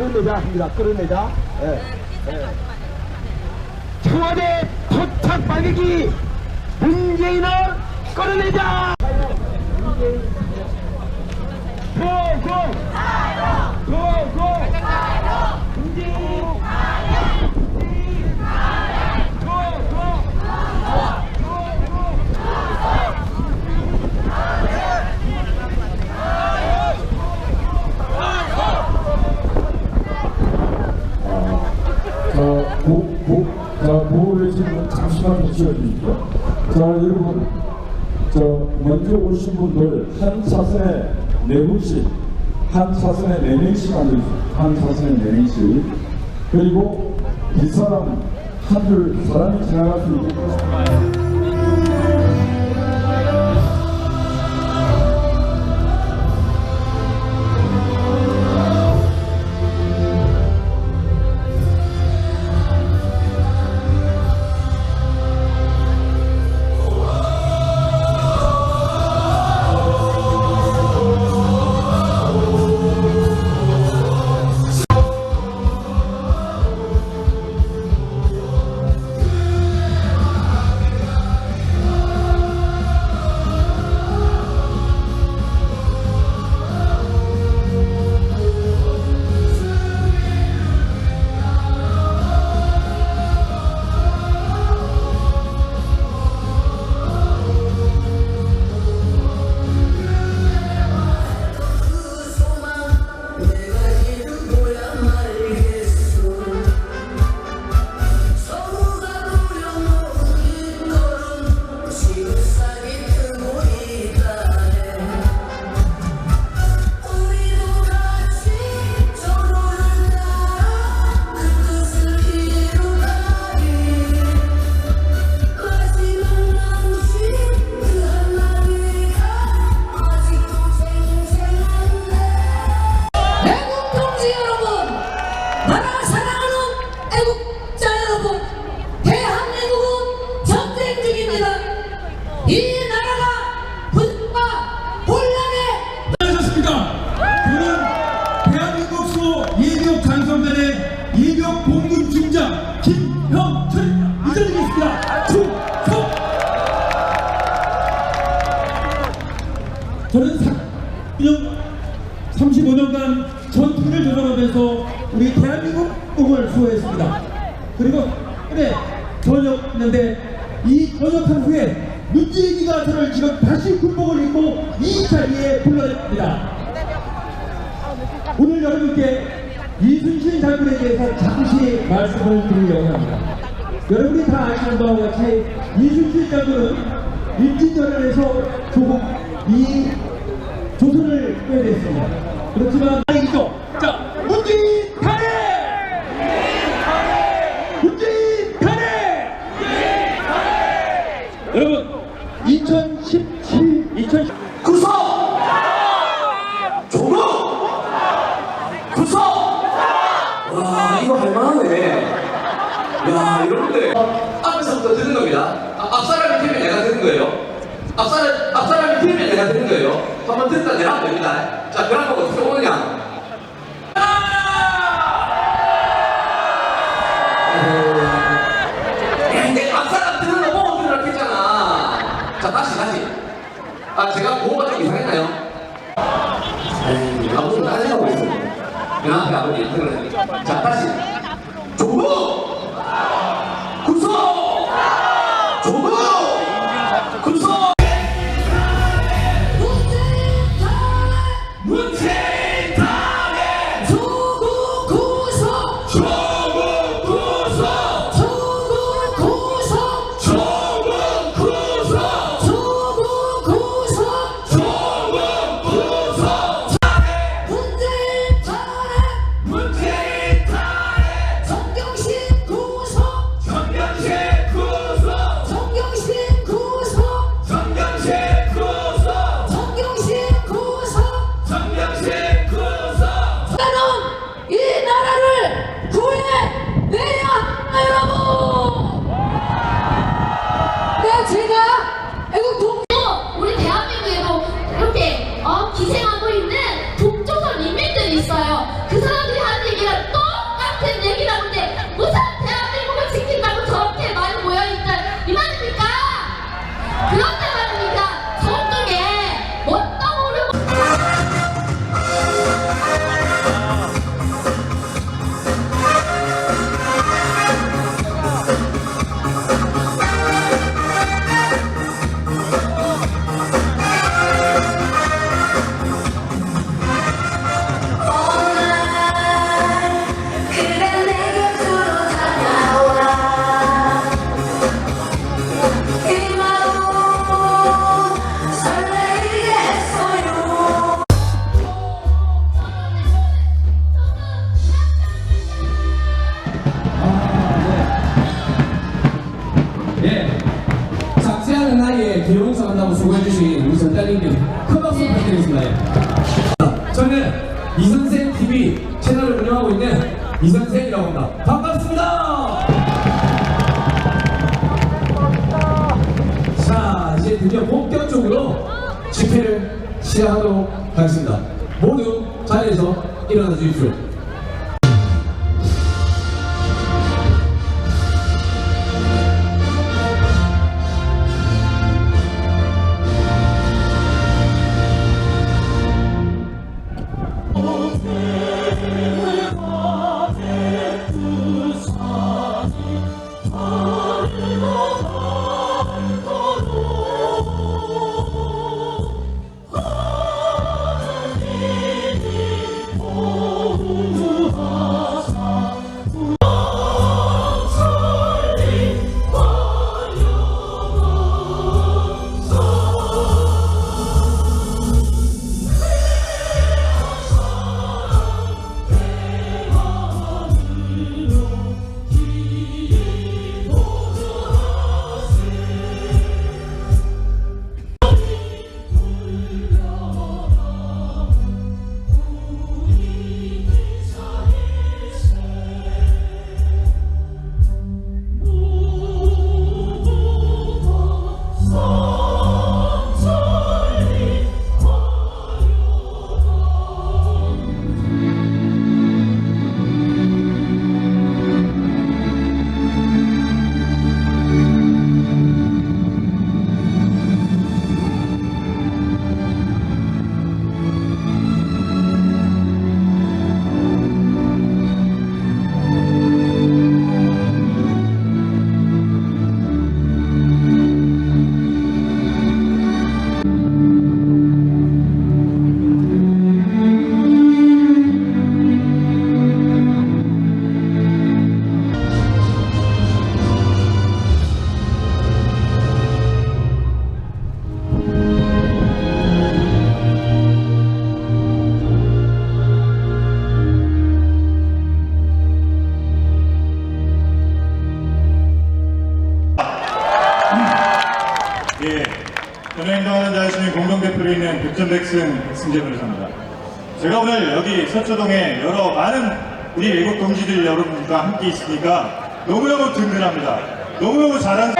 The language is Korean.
끌어내자 합니다. 끌어내자 예, 예. 청와대 토착 반격이 문재인을 끌어내자! 조국 조국 문재인 조국 자, 보, 보, 자, 보호를 지금 잠시만 주시어주십시오. 자, 여러분, 저, 먼저 오신 분들 한 차선에 네 분씩, 한 차선에 네 명씩 앉아주십시오. 한 차선에 네 명씩. 그리고 뒷사람, 한 줄 사람이 지나갈 수. 우 35년간 전투를 조정하면서 우리 대한민국을 수호했습니다. 그리고 그래 전역했는데 이 전역한 후에 문재인이가 저를 지금 다시 군복을 입고 이 자리에 불러냈습니다. 오늘 여러분께 이순신 장군에 대해서 잠시 말씀을 드리려고 합니다. 여러분이 다 아시는 바와 같이 이순신 장군은 임진왜란에서 조국 이 조선을 빼냈습니다. 그렇지만 아니죠. 자, 문재인 탄핵! 문재인 탄핵! 여러분, 2017, 2010 구속! 조국! 구속! 와, 이거 할만하네. 야, 여러분들. 앞에서부터 듣는 겁니다. 아, 앞사람이 틀면 내가 듣는 거예요. 앞사람, 앞사람 이 틀면 내가 듣는 거예요. 한번 듣다 내가 됩니다. 자, 그럼 보고 어떻게 오느냐. 거 들으라 했잖아. 자, 다시, 다시. 아, 제가 보호가 좀 이상했나요? 에이, 아버님 따지라고 했어요. 그 앞에 아버님 그래. 자, 다시. 조국! 저는 이선생 TV 채널을 운영하고 있는 이선생이라고 합니다. 반갑습니다! 자, 이제 드디어 본격적으로 집회를 시작하도록 하겠습니다. 모두 자리에서 일어나 주십시오. 전행동하는 자신의 공동대표로 있는 백전백승 백승재 변호사입니다. 제가 오늘 여기 서초동에 여러 많은 우리 외국 동지들 여러분과 함께 있으니까 너무너무 든든합니다. 너무너무 잘한